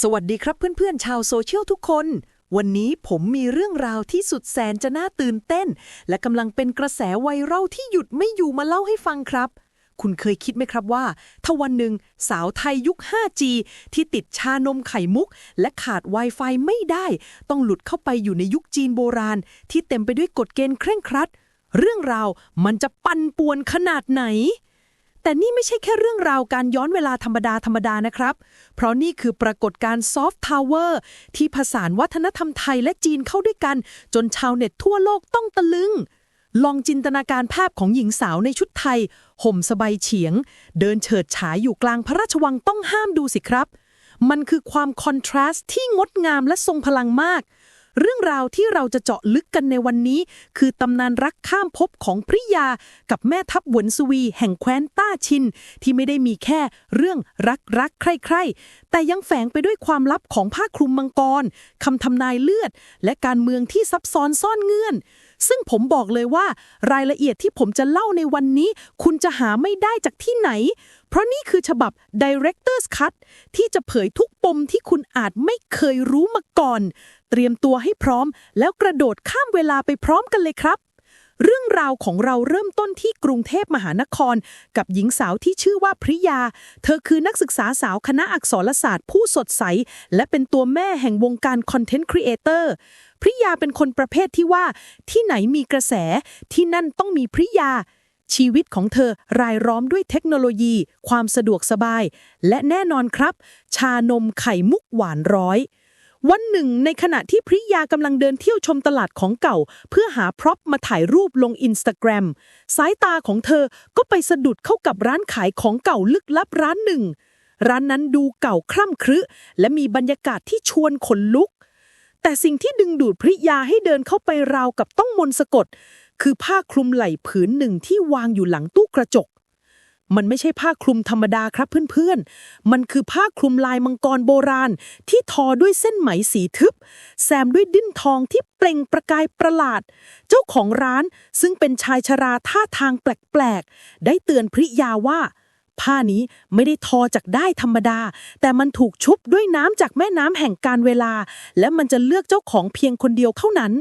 สวัสดีครับเพื่อนๆ ชาวโซเชียลทุกคน วันนี้ผมมีเรื่องราวที่สุดแสนจะน่าตื่นเต้น และกำลังเป็นกระแสไวรัลที่หยุดไม่อยู่มาเล่าให้ฟังครับ คุณเคยคิดไหมครับว่า ถ้าวันหนึ่งสาวไทยยุค 5G ที่ติดชานมไข่มุก และขาด Wi-Fi ไม่ได้ ต้องหลุดเข้าไปอยู่ในยุคจีนโบราณ ที่เต็มไปด้วยกฎเกณฑ์เคร่งครัด เรื่องราวมันจะปั่นป่วนขนาดไหน แต่นี่ไม่ใช่แค่เรื่องราวการย้อนเวลาธรรมดาธรรมดานะครับ เพราะนี่คือปรากฏการณ์ซอฟต์ทาวเวอร์ที่ผสานวัฒนธรรมไทยและจีนเข้าด้วยกัน จนชาวเน็ตทั่วโลกต้องตะลึง ลองจินตนาการภาพของหญิงสาวในชุดไทย ห่มสบายเฉียง เดินเฉิดฉายอยู่กลางพระราชวังต้องห้ามดูสิครับ มันคือความคอนทราสต์ที่งดงามและทรงพลังมาก เรื่องราวที่เราจะเจาะลึกกันในวันนี้ คือตำนานรักข้ามภพของพริยา กับแม่ทัพหวนสวี แห่งแคว้นต้าชิน ที่ไม่ได้มีแค่เรื่องรักรักใคร่ๆ แต่ยังแฝงไปด้วยความลับของผ้าคลุมมังกรคำทำนายเลือด และการเมืองที่ซับซ้อนซ่อนเงื่อน ซึ่งผมบอกเลยว่ารายละเอียดที่ผมจะเล่าในวันนี้ คุณจะหาไม่ได้จากที่ไหน เพราะนี่คือฉบับ Director's Cut ที่จะเผยทุกปมที่คุณอาจไม่เคยรู้มาก่อน เตรียมตัวให้พร้อม แล้วกระโดดข้ามเวลาไปพร้อมกันเลยครับ เรื่องราวของเราเริ่มต้นที่กรุงเทพมหานคร กับหญิงสาวที่ชื่อว่าพริยา เธอคือนักศึกษาสาวคณะอักษรศาสตร์ผู้สดใส และเป็นตัวแม่แห่งวงการคอนเทนต์ครีเอเตอร์พริยาเป็นคนประเภทที่ว่า ที่ไหนมีกระแส ที่นั่นต้องมีพริยาชีวิตของเธอรายล้อมด้วยเทคโนโลยี ความสะดวกสบาย และแน่นอนครับ ชานมไข่มุกหวานร้อย วันหนึ่ง ในขณะที่พริยากำลังเดินเที่ยวชมตลาดของเก่า เพื่อหาพร็อพมาถ่ายรูปลงอินสตาแกรมสายตาของเธอก็ไปสะดุดเข้ากับร้านขายของเก่าลึกลับร้านหนึ่ง ร้านนั้นดูเก่าคร่ำครึ และมีบรรยากาศที่ชวนขนลุก แต่สิ่งที่ดึงดูดพริยาให้เดินเข้าไปราวกับต้องมนต์สะกด คือผ้าคลุมไหล่ผืนหนึ่งที่วางอยู่หลังตู้กระจก มันไม่ใช่ผ้าคลุมธรรมดาครับเพื่อนๆ มันคือผ้าคลุมลายมังกรโบราณ ที่ทอด้วยเส้นไหมสีทึบ แซมด้วยดิ้นทองที่เปล่งประกายประหลาด เจ้าของร้านซึ่งเป็นชายชราท่าทางแปลกๆ ได้เตือนพริยาว่า ผ้านี้ไม่ได้ทอจากได้ธรรมดา แต่มันถูกชุบด้วยน้ำจากแม่น้ำแห่งการเวลา และมันจะเลือกเจ้าของเพียงคนเดียวเท่านั้น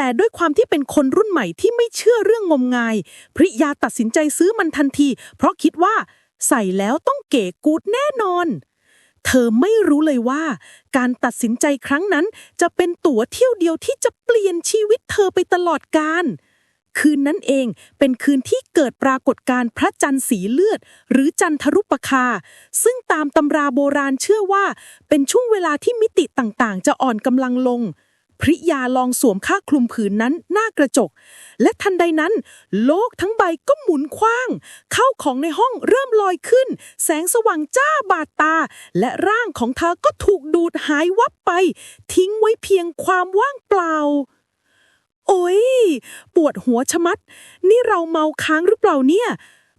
แต่ด้วยความที่เป็นคนรุ่นใหม่ที่ไม่เชื่อเรื่องงมงาย พริยาตัดสินใจซื้อมันทันที เพราะคิดว่าใส่แล้วต้องเก๋กูดแน่นอน เธอไม่รู้เลยว่า การตัดสินใจครั้งนั้น จะเป็นตั๋วเที่ยวเดียวที่จะเปลี่ยนชีวิตเธอไปตลอดกาลคืนนั้นเองเป็นคืนที่เกิดปรากฏการณ์พระจันทร์สีเลือด หรือจันทรุปคา ซึ่งตามตำราโบราณเชื่อว่า เป็นช่วงเวลาที่มิติต่างๆ จะอ่อนกำลังลง พริยาลองสวมผ้าคลุมผืนนั้นหน้ากระจก และทันใดนั้น โลกทั้งใบก็หมุนคว้าง เข้าของในห้องเริ่มลอยขึ้น แสงสว่างจ้าบาดตา และร่างของเธอก็ถูกดูดหายวับไป ทิ้งไว้เพียงความว่างเปล่า โอ้ยปวดหัวชะมัด นี่เราเมาค้างหรือเปล่าเนี่ย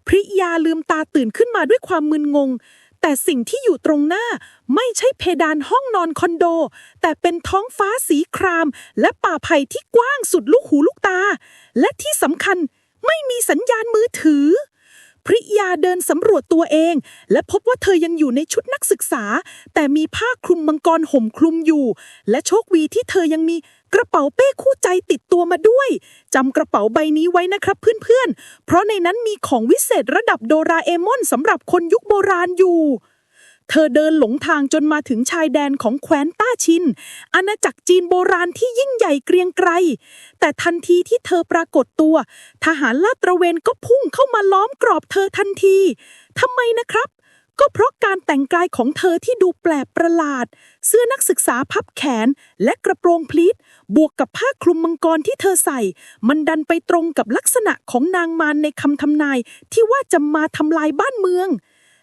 พริยาลืมตาตื่นขึ้นมาด้วยความมึนงง แต่สิ่งที่อยู่ตรงหน้าไม่ใช่เพดานห้องนอนคอนโด แต่เป็นท้องฟ้าสีคราม และป่าไผ่ที่กว้างสุดลูกหูลูกตา และที่สำคัญไม่มีสัญญาณมือถือ พริยาเดินสำรวจตัวเอง และพบว่าเธอยังอยู่ในชุดนักศึกษา แต่มีผ้าคลุมมังกรห่มคลุมอยู่ และโชควีที่เธอยังมี กระเป๋าเป้คู่ใจติดตัวมาด้วยจำกระเป๋าใบนี้ไว้นะครับเพื่อนๆ เพราะในนั้นมีของวิเศษระดับโดราเอมอนสำหรับคนยุคโบราณอยู่ เธอเดินหลงทางจนมาถึงชายแดนของแคว้นต้าชิน อาณาจักรจีนโบราณที่ยิ่งใหญ่เกรียงไกร แต่ทันทีที่เธอปรากฏตัว ทหารลาดตระเวนก็พุ่งเข้ามาล้อมกรอบเธอทันทีทำไมนะครับ ก็เพราะการแต่งกายของเธอที่ดูแปลกประหลาด เสื้อนักศึกษาพับแขนและกระโปรงพลีทบวกกับผ้าคลุมมังกรที่เธอใส่ มันดันไปตรงกับลักษณะของนางมารในคำทำนายที่ว่าจะมาทำลายบ้านเมือง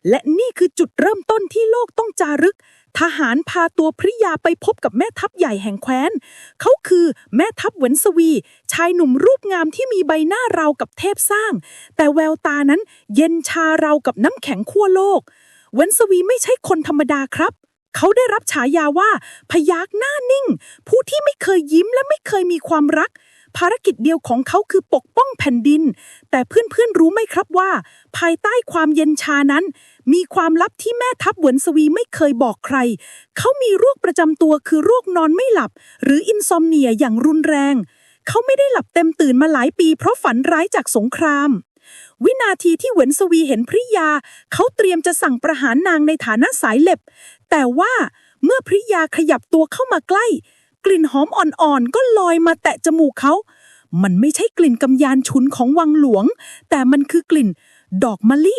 และนี่คือจุดเริ่มต้นที่โลกต้องจารึก ทหารพาตัวพริยาไปพบกับแม่ทัพใหญ่แห่งแคว้น เขาคือแม่ทัพเหวนสวี ชายหนุ่มรูปงามที่มีใบหน้าราวกับเทพสร้าง แต่แววตานั้นเย็นชาราวกับน้ำแข็งขั้วโลก เวนสวีไม่ใช่คนธรรมดาครับ เขาได้รับฉายาว่า พยักหน้านิ่ง ผู้ที่ไม่เคยยิ้มและไม่เคยมีความรัก ภารกิจเดียวของเขาคือปกป้องแผ่นดิน แต่เพื่อนๆรู้ไหมครับว่า ภายใต้ความเย็นชานั้น มีความลับที่แม่ทัพเหวินสวีไม่เคยบอกใคร เขามีโรคประจำตัวคือโรคนอนไม่หลับ หรืออินซอมเนียอย่างรุนแรง เขาไม่ได้หลับเต็มตื่นมาหลายปี เพราะฝันร้ายจากสงคราม วินาทีที่เหวินสวีเห็นพริยา เขาเตรียมจะสั่งประหารนางในฐานะสายเล็บ แต่ว่าเมื่อพริยาขยับตัวเข้ามาใกล้ กลิ่นหอมอ่อนๆ ก็ลอยมาแตะจมูกเขา มันไม่ใช่กลิ่นกำยานฉุนของวังหลวง แต่มันคือกลิ่น ดอกมะลิ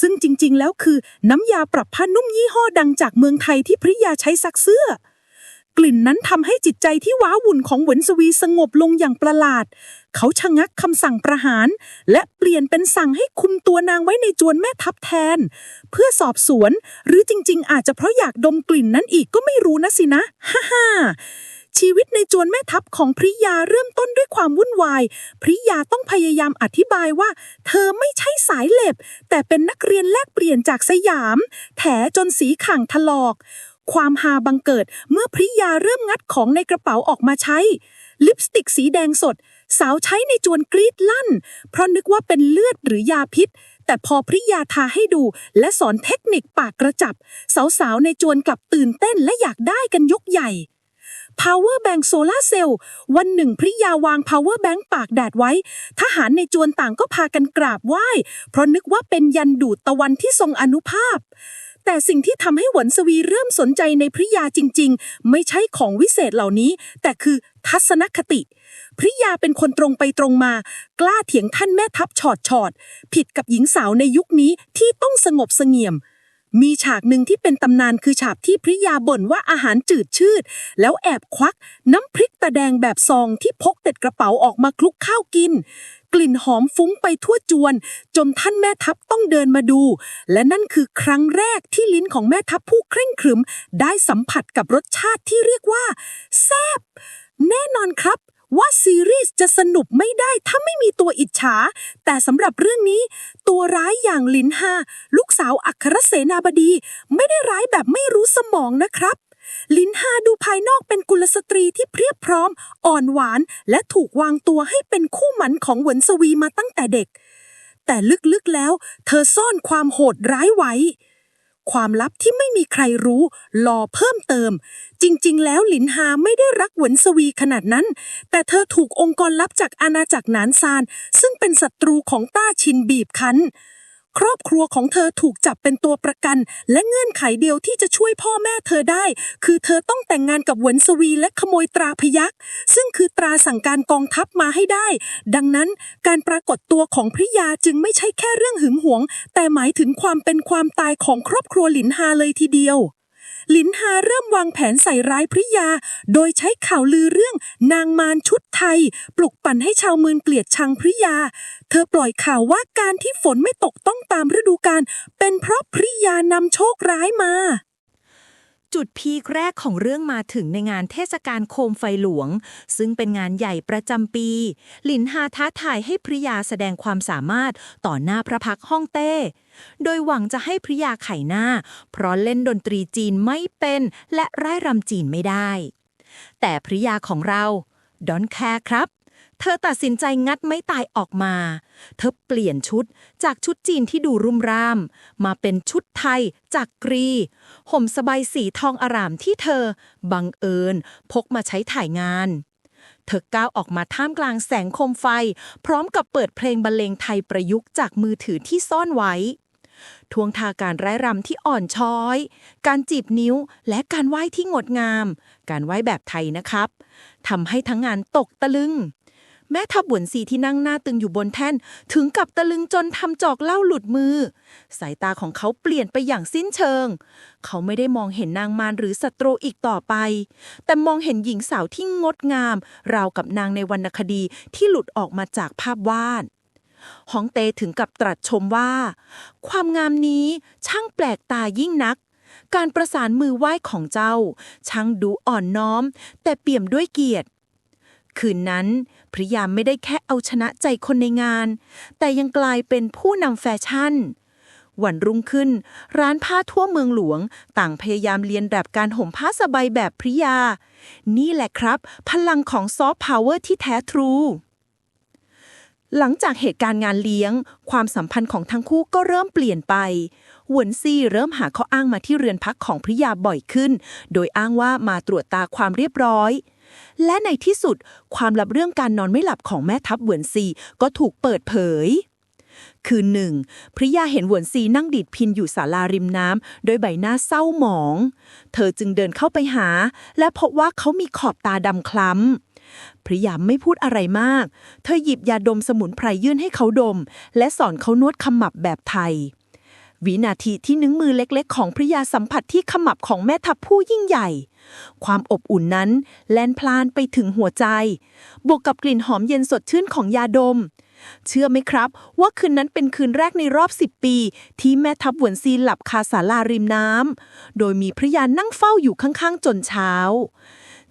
ซึ่งจริงๆ แล้วคือน้ำยาปรับผ้านุ่มยี่ห้อดังจากเมืองไทยที่พริยาใช้ซักเสื้อ ลิ่นนั้นทำให้จิตใจที่ว้าวุ่นของเหวินสวีสงบลงอย่างประหลาด เขาชะงักคำสั่งประหาร และเปลี่ยนเป็นสั่งให้คุมตัวนางไว้ในจวนแม่ทัพแทน เพื่อสอบสวน หรือจริง ๆ อาจจะเพราะอยากดมกลิ่นนั้นอีกก็ไม่รู้นะสินะฮ่าฮ่าชีวิตในจวนแม่ทัพของพริยาเริ่มต้นด้วยความวุ่นวาย พริยาต้องพยายามอธิบายว่า เธอไม่ใช่สายเล็บ แต่เป็นนักเรียนแลกเปลี่ยนจากสยาม แถจนสีข่างถลอก ความฮาบังเกิดเมื่อพริยาเริ่มงัดของในกระเป๋าออกมาใช้ ลิปสติกสีแดงสด สาวใช้ในจวนกรีดลั่น เพราะนึกว่าเป็นเลือดหรือยาพิษ แต่พอพริยาทาให้ดูและสอนเทคนิคปากกระจับ สาวๆในจวนกลับตื่นเต้นและอยากได้กันยกใหญ่ Power Bank Solar Cell วันหนึ่งพริยาวาง Power Bank ปากแดดไว้ ทหารในจวนต่างก็พากันกราบไหว้ เพราะนึกว่าเป็นยันดูดตะวันที่ทรงอนุภาพ แต่สิ่งที่ทำให้หวนสวีเริ่มสนใจในพริยาจริง ๆ ไม่ใช่ของวิเศษเหล่านี้ แต่คือทัศนคติ พริยาเป็นคนตรงไปตรงมา กล้าเถียงท่านแม่ทัพชอดชอดผิดกับหญิงสาวในยุคนี้ที่ต้องสงบเสงี่ยม มีฉากหนึ่งที่เป็นตำนานคือฉากที่พริยาบ่นว่าอาหารจืดชืด แล้วแอบควักน้ำพริกตะแดงแบบซองที่พกติดกระเป๋าออกมาคลุกข้าวกิน กลิ่นหอมฟุ้งไปทั่วจวน จนท่านแม่ทัพต้องเดินมาดู และนั่นคือครั้งแรกที่ลิ้นของแม่ทัพผู้เคร่งครึม ได้สัมผัสกับรสชาติที่เรียกว่า แซบแน่นอนครับว่าซีรีส์จะสนุกไม่ได้ถ้าไม่มีตัวอิจฉา แต่สำหรับเรื่องนี้ ตัวร้ายอย่างลินฮาลูกสาวอัครเสนาบดี ไม่ได้ร้ายแบบไม่รู้สมองนะครับ ลินฮาดูภายนอกเป็นกุลสตรีที่เพรียบพร้อม อ่อนหวาน และถูกวางตัวให้เป็นคู่หมันของเหวินสวีมาตั้งแต่เด็ก แต่ลึกๆแล้ว เธอซ่อนความโหดร้ายไว้ ความลับที่ไม่มีใครรู้รอเพิ่มเติม จริงๆ แล้วหลินฮาไม่ได้รักเหวินสวีขนาดนั้น แต่เธอถูกองค์กรลับจากอาณาจักรนานซาน ซึ่งเป็นศัตรูของต้าชินบีบคั้น ครอบครัวของเธอถูกจับเป็นตัวประกัน และเงื่อนไขเดียวที่จะช่วยพ่อแม่เธอได้ คือเธอต้องแต่งงานกับเหวนสวีและขโมยตราพยักซึ่งคือตราสั่งการกองทัพมาให้ได้ ดังนั้นการปรากฏตัวของพริยาจึงไม่ใช่แค่เรื่องหึงหวง แต่หมายถึงความเป็นความตายของครอบครัวหลินฮาเลยทีเดียว ลินฮาเริ่มวางแผนใส่ร้ายพริยา โดยใช้ข่าวลือเรื่องนางมารชุดไทย ปลุกปั่นให้ชาวเมืองเกลียดชังพริยา เธอปล่อยข่าวว่าการที่ฝนไม่ตกต้องตามฤดูกาลเป็นเพราะพริยานำโชคร้ายมา จุดพีคแรกของเรื่องมาถึงในงานเทศกาลโคมไฟหลวง ซึ่งเป็นงานใหญ่ประจำปี หลินฮาท้าทายให้พริยาแสดงความสามารถต่อหน้าพระพักตร์ฮ่องเต้ โดยหวังจะให้พริยาไข่หน้า เพราะเล่นดนตรีจีนไม่เป็นและร่ายรำจีนไม่ได้ แต่พริยาของเราดอนแคร์ครับ เธอตัดสินใจงัดไม้ตายออกมา เธอเปลี่ยนชุดจากชุดจีนที่ดูรุ่มร่าม มาเป็นชุดไทยจากกรี ห่มสบายสีทองอารามที่เธอ บังเอิญ พกมาใช้ถ่ายงาน เธอก้าวออกมาท่ามกลางแสงโคมไฟ พร้อมกับเปิดเพลงบรรเลงไทยประยุกต์จากมือถือที่ซ่อนไว้ทวงทาการไร้รำที่อ่อนช้อย การจีบนิ้วและการไหว้ที่งดงาม การไหว้แบบไทยนะครับ ทำให้ทั้งงานตกตะลึง แม่ทัพบวนสีที่นั่งหน้าตึงอยู่บนแท่น ถึงกับตะลึงจนทำจอกเล้าหลุดมือ สายตาของเขาเปลี่ยนไปอย่างสิ้นเชิง เขาไม่ได้มองเห็นนางมารหรือศัตรูอีกต่อไป แต่มองเห็นหญิงสาวที่งดงาม ราวกับนางในวรรณคดีที่หลุดออกมาจากภาพวาดฮองเตถึงกับตรัสชมว่า ความงามนี้ช่างแปลกตายิ่งนัก การประสานมือไหว้ของเจ้า ช่างดูอ่อนน้อม แต่เปี่ยมด้วยเกียรติ คืนนั้นพริยาไม่ได้แค่เอาชนะใจคนในงาน แต่ยังกลายเป็นผู้นำแฟชั่น วันรุ่งขึ้น ร้านผ้าทั่วเมืองหลวง ต่างพยายามเรียนแบบการห่มผ้าสบายแบบพริยา นี่แหละครับ พลังของซอฟต์พาวเวอร์ที่แท้ทรูหลังจากเหตุการณ์งานเลี้ยง ความสัมพันธ์ของทั้งคู่ก็เริ่มเปลี่ยนไป หวนซี่เริ่มหาข้ออ้างมาที่เรือนพักของพริยาบ่อยขึ้น โดยอ้างว่ามาตรวจตาความเรียบร้อย และในที่สุดความลับเรื่องการนอนไม่หลับของแม่ทัพหวนซีก็ถูกเปิดเผย คืนหนึ่งพริยาเห็นหวนซีนั่งดีดพินอยู่ศาลาริมน้ำโดยใบหน้าเศร้าหมอง เธอจึงเดินเข้าไปหา และพบว่าเขามีขอบตาดำคล้ำพริยาไม่พูดอะไรมาก เธอหยิบยาดมสมุนไพรยื่นให้เขาดม และสอนเขานวดขมับแบบไทย วินาทีที่นิ้วมือเล็กๆ ของพริยาสัมผัสที่ขมับของแม่ทัพผู้ยิ่งใหญ่ ความอบอุ่นนั้นแลนพลานไปถึงหัวใจ บวกกับกลิ่นหอมเย็นสดชื่นของยาดม เชื่อไหมครับ ว่าคืนนั้นเป็นคืนแรกในรอบ10ปี ที่แม่ทัพหวนซีหลับคาศาลาริมน้ำโดยมีพริยานั่งเฝ้าอยู่ข้างๆ จนเช้า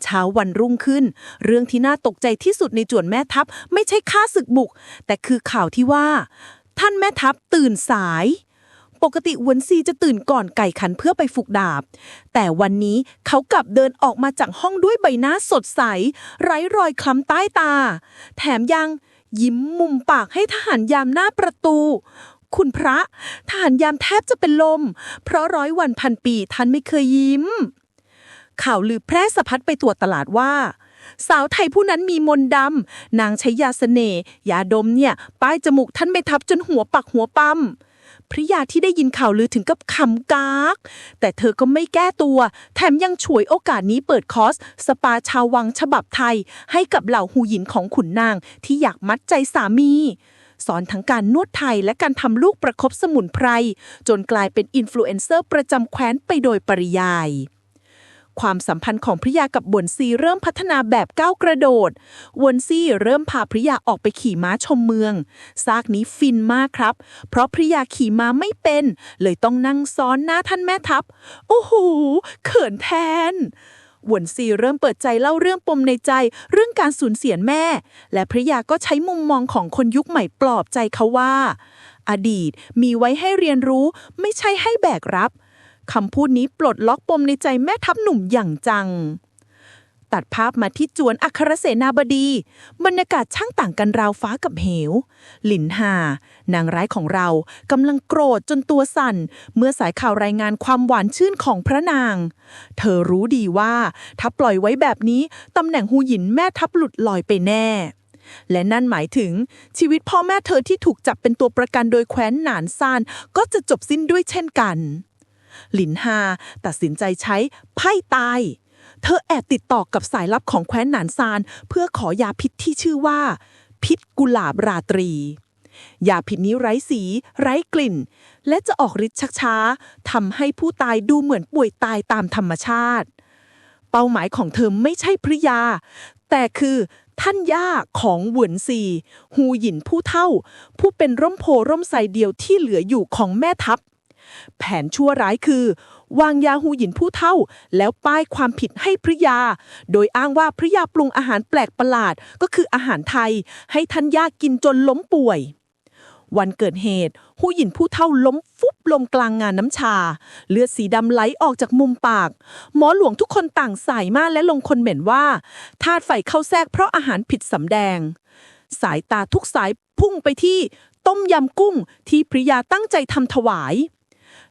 เช้าวันรุ่งขึ้น เรื่องที่น่าตกใจที่สุดในจวนแม่ทัพไม่ใช่ฆ่าศึกบุก แต่คือข่าวที่ว่า ท่านแม่ทัพตื่นสาย ปกติวนซีจะตื่นก่อนไก่ขันเพื่อไปฝึกดาบ แต่วันนี้เขากลับเดินออกมาจากห้องด้วยใบหน้าสดใส ไร้รอยคล้ำใต้ตา แถมยังยิ้มมุมปากให้ทหารยามหน้าประตู คุณพระทหารยามแทบจะเป็นลม เพราะร้อยวันพันปีท่านไม่เคยยิ้ม ข่าวลือแพร่สะพัดไปตัวตลาดว่าสาวไทยผู้นั้นมีมนดำ นางใช้ยาเสน่ห์ยาดมเนี่ย ป้ายจมูกท่านไม่ทับจนหัวปักหัวปั๊ม พริยาที่ได้ยินข่าวลือถึงกับคำกากแต่เธอก็ไม่แก้ตัว แถมยังฉวยโอกาสนี้เปิดคอร์ส สปาชาววังฉบับไทย ให้กับเหล่าหูหยินของขุนนางที่อยากมัดใจสามีสอนทั้งการนวดไทยและการทำลูกประคบสมุนไพร จนกลายเป็นอินฟลูเอนเซอร์ประจำแคว้นไปโดยปริยาย ความสัมพันธ์ของพริยากับวนซีเริ่มพัฒนาแบบก้าวกระโดด วนซีเริ่มพาพริยาออกไปขี่ม้าชมเมือง ซากนี้ฟินมากครับ เพราะพริยาขี่ม้าไม่เป็น เลยต้องนั่งซ้อนหน้าท่านแม่ทัพ โอ้โห เขินแทนหวนซีเริ่มเปิดใจเล่าเรื่องปมในใจ เรื่องการสูญเสียแม่ และพริยาก็ใช้มุมมองของคนยุคใหม่ปลอบใจเขาว่า อดีตมีไว้ให้เรียนรู้ไม่ใช่ให้แบกรับ คำพูดนี้ปลดล็อกปมในใจแม่ทัพหนุ่มอย่างจัง ตัดภาพมาที่จวนอัครเสนาบดี บรรยากาศช่างต่างกันราวฟ้ากับเหว หลินหา นางร้ายของเรากำลังโกรธจนตัวสั่น เมื่อสายข่าวรายงานความหวานชื่นของพระนาง เธอรู้ดีว่าถ้าปล่อยไว้แบบนี้ตำแหน่งหูหยินแม่ทัพหลุดลอยไปแน่และนั่นหมายถึงชีวิตพ่อแม่เธอที่ถูกจับเป็นตัวประกันโดยแคว้นหนานซานก็จะจบสิ้นด้วยเช่นกัน หลินฮาตัดสินใจใช้ไพ่ตาย เธอแอบติดต่อกับสายลับของแคว้นหนานซาน เพื่อขอยาพิษที่ชื่อว่า พิษกุหลาบราตรี ยาพิษนี้ไร้สี ไร้กลิ่น และจะออกฤทธิ์ชักช้าทำให้ผู้ตายดูเหมือนป่วยตายตามธรรมชาติ เป้าหมายของเธอไม่ใช่พริยา แต่คือท่านย่าของหวนซีฮูหยินผู้เท่า ผู้เป็นร่มโพร่มไทรเดียวที่เหลืออยู่ของแม่ทัพ แผนชั่วร้ายคือ วางยาฮูหยินผู้เท่า แล้วป้ายความผิดให้พริยา โดยอ้างว่าพริยาปรุงอาหารแปลกประหลาดก็คืออาหารไทย ให้ท่านยากินจนล้มป่วย วันเกิดเหตุหูหินผู้เท่าล้มฟุบลงกลางงานน้ำชา เลือดสีดำไหลออกจากมุมปาก หมอหลวงทุกคนต่างสายมาและลงคนเหม็นว่าธาตุไฟเข้าแทรกเพราะอาหารผิดสำแดง สายตาทุกสายพุ่งไปที่ต้มยำกุ้งที่พริยาตั้งใจทำถวาย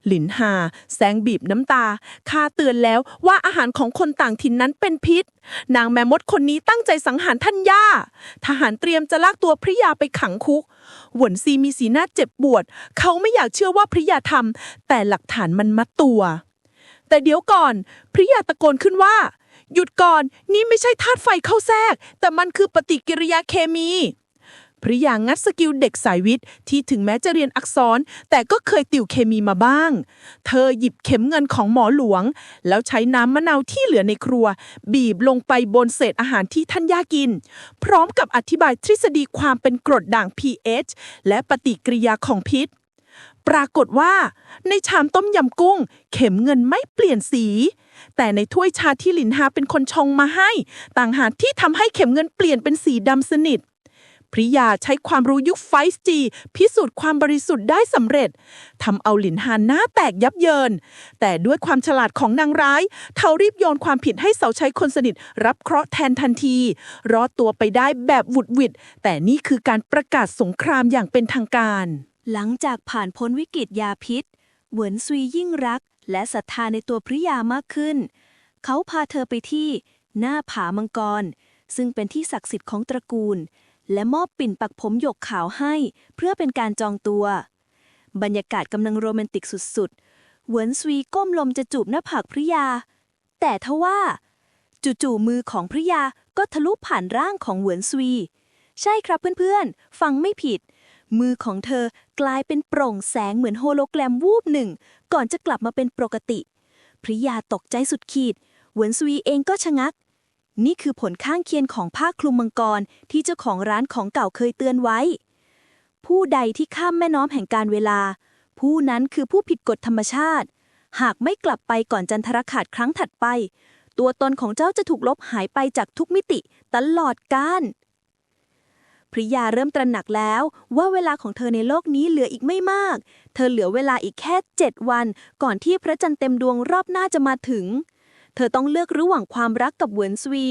หลินฮาแสงบีบน้ำตาคาเตือนแล้วว่าอาหารของคนต่างถิ่นนั้นเป็นพิษ นางแม่มดคนนี้ตั้งใจสังหารท่านย่า ทหารเตรียมจะลากตัวพริยาไปขังคุก หวนซีมีสีหน้าเจ็บปวด เขาไม่อยากเชื่อว่าพริยาทำแต่หลักฐานมันมัดตัว แต่เดี๋ยวก่อน พริยาตะโกนขึ้นว่า หยุดก่อน นี่ไม่ใช่ธาตุไฟเข้าแทรก แต่มันคือปฏิกิริยาเคมี พริยางัดสกิลเด็กสายวิทย์ที่ถึงแม้จะเรียนอักษร แต่ก็เคยติวเคมีมาบ้าง เธอหยิบเข็มเงินของหมอหลวง แล้วใช้น้ำมะนาวที่เหลือในครัว บีบลงไปบนเศษอาหารที่ท่านย่ากิน พร้อมกับอธิบายทฤษฎีความเป็นกรดด่าง pH และปฏิกิริยาของพิษ ปรากฏว่า ในชามต้มยำกุ้ง เข็มเงินไม่เปลี่ยนสีแต่ในถ้วยชาที่หลินฮาเป็นคนชงมาให้ ต่างหากที่ทำให้เข็มเงินเปลี่ยนเป็นสีดำสนิท พริยาใช้ความรู้ยุค 5G พิสูจน์ความบริสุทธิ์ได้สำเร็จทำเอาหลินฮานหน้าแตกยับเยิน แต่ด้วยความฉลาดของนางร้ายเขารีบโยนความผิดให้เสาใช้คนสนิทรับเคราะห์แทนทันที รอดตัวไปได้แบบวุดวิดแต่นี่คือการประกาศสงครามอย่างเป็นทางการ หลังจากผ่านพ้นวิกฤตยาพิษเหวินซุยยิ่งรัก และศรัทธาในตัวพริยามากขึ้น เขาพาเธอไปที่ หน้าผามังกร ซึ่งเป็นที่ศักดิ์สิทธิ์ของตระกูล และมอบปิ่นปักผมหยกขาวให้เพื่อเป็นการจองตัว บรรยากาศกำลังโรแมนติกสุดๆเหวินซุยก้มลมจะจูบหน้าผากพริยา แต่ทว่าจู่ๆมือของพริยาก็ทะลุผ่านร่างของเหวินซุย ใช่ครับเพื่อนๆ ฟังไม่ผิด มือของเธอกลายเป็นโปร่งแสงเหมือนโฮโลแกรมวูบหนึ่ง ก่อนจะกลับมาเป็นปกติ พริยาตกใจสุดขีดเหวินซุยเองก็ชะงัก นี่คือผลข้างเคียงของผ้าคลุมมังกรที่เจ้าของร้านของเก่าเคยเตือนไว้ ผู้ใดที่ข้ามแม่น้ำแห่งการเวลา ผู้นั้นคือผู้ผิดกฎธรรมชาติ หากไม่กลับไปก่อนจันทรคาตครั้งถัดไป ตัวตนของเจ้าจะถูกลบหายไปจากทุกมิติตลอดกาลพริยาเริ่มตระหนักแล้วว่าเวลาของเธอในโลกนี้เหลืออีกไม่มาก เธอเหลือเวลาอีกแค่เจ็ดวัน ก่อนที่พระจันทร์เต็มดวงรอบหน้าจะมาถึง เธอต้องเลือกระหว่างความรักกับเหวินซวี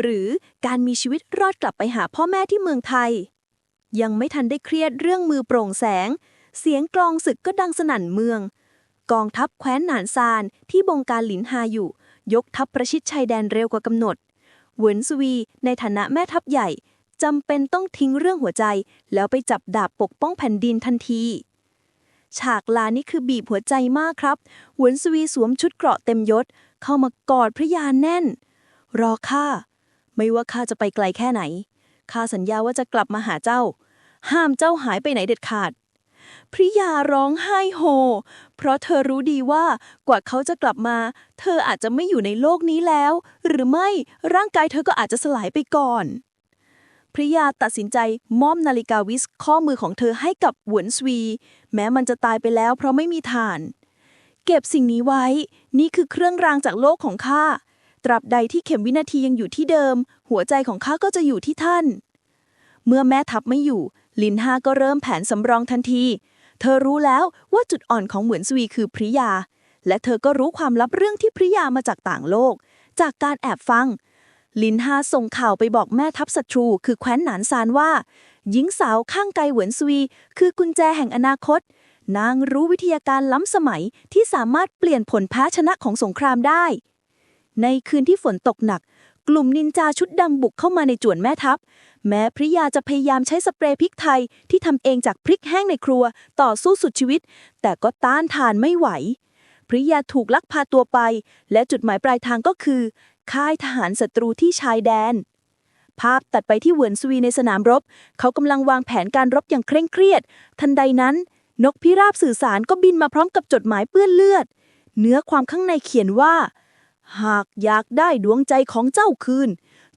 หรือการมีชีวิตรอดกลับไปหาพ่อแม่ที่เมืองไทย ยังไม่ทันได้เครียดเรื่องมือโปร่งแสง เสียงกลองศึกก็ดังสนั่นเมือง กองทัพแคว้นหนานซานที่บงการหลินฮาอยู่ ยกทัพประชิดชายแดนเร็วกว่ากำหนดเหวินซวี ในฐานะแม่ทัพใหญ่จำเป็นต้องทิ้งเรื่องหัวใจ แล้วไปจับดาบปกป้องแผ่นดินทันที ฉากลานี่คือบีบหัวใจมากครับหวนสวีสวมชุดเกราะเต็มยศ เข้ามากอดพระยาแน่น รอข้า ไม่ว่าข้าจะไปไกลแค่ไหน ข้าสัญญาว่าจะกลับมาหาเจ้า ห้ามเจ้าหายไปไหนเด็ดขาด พริยาร้องไห้โฮ เพราะเธอรู้ดีว่ากว่าเขาจะกลับมา เธออาจจะไม่อยู่ในโลกนี้แล้ว หรือไม่ร่างกายเธอก็อาจจะสลายไปก่อนพริยาตัดสินใจมอบนาฬิกาวิสข้อมือของเธอให้กับหวนสวี แม้มันจะตายไปแล้วเพราะไม่มีฐาน เก็บสิ่งนี้ไว้ นี่คือเครื่องรางจากโลกของข้า ตราบใดที่เข็มวินาทียังอยู่ที่เดิม หัวใจของข้าก็จะอยู่ที่ท่าน เมื่อแม่ทัพไม่อยู่ ลินฮาก็เริ่มแผนสำรองทันที เธอรู้แล้วว่าจุดอ่อนของเหมือนสวีคือพริยา และเธอก็รู้ความลับเรื่องที่พริยามาจากต่างโลก จากการแอบฟัง ลินฮาส่งข่าวไปบอกแม่ทัพศัตรู คือแคว้นหนานซานว่า หญิงสาวข้างไกลเหวินซวีคือกุญแจแห่งอนาคต นางรู้วิทยาการล้ำสมัยที่สามารถเปลี่ยนผลแพ้ชนะของสงครามได้ ในคืนที่ฝนตกหนัก กลุ่มนินจาชุดดำบุกเข้ามาในจวนแม่ทัพ แม้พริยาจะพยายามใช้สเปรย์พริกไทยที่ทำเองจากพริกแห้งในครัวต่อสู้สุดชีวิต แต่ก็ต้านทานไม่ไหว พริยาถูกลักพาตัวไป และจุดหมายปลายทางก็คือ ค่ายทหารศัตรูที่ชายแดนภาพตัดไปที่เหวินซวีในสนามรบ เขากำลังวางแผนการรบอย่างเคร่งเครียด ทันใดนั้น นกพิราบสื่อสารก็บินมาพร้อมกับจดหมายเปื้อนเลือด เนื้อความข้างในเขียนว่า หากอยากได้ดวงใจของเจ้าคืน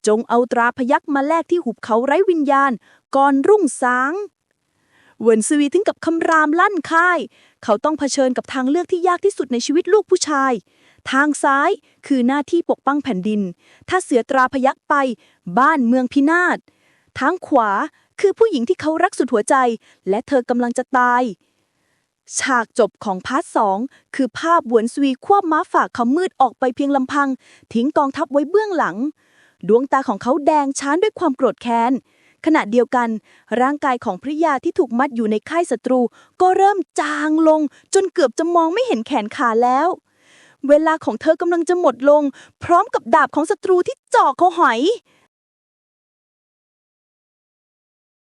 จงเอาตราพยักมาแลกที่หุบเขาไร้วิญญาณ ก่อนรุ่งสางเวินซวีถึงกับคำรามลั่นค่าย เขาต้องเผชิญกับทางเลือกที่ยากที่สุดในชีวิตลูกผู้ชาย ทางซ้ายคือหน้าที่ปกป้องแผ่นดิน ถ้าเสือตราพยักไป บ้านเมืองพินาศทางขวาคือผู้หญิงที่เขารักสุดหัวใจ และเธอกำลังจะตาย ฉากจบของพาร์ทสองคือภาพหวนซวีควบม้าฝากเขามืดออกไปเพียงลำพัง ทิ้งกองทัพไว้เบื้องหลัง ดวงตาของเขาแดงช้านด้วยความโกรธแค้น ขณะเดียวกัน ร่างกายของพริยาที่ถูกมัดอยู่ในค่ายศัตรู ก็เริ่มจางลง จนเกือบจะมองไม่เห็นแขนขาแล้ว เวลาของเธอกำลังจะหมดลง พร้อมกับดาบของศัตรูที่จ่อเขาหอย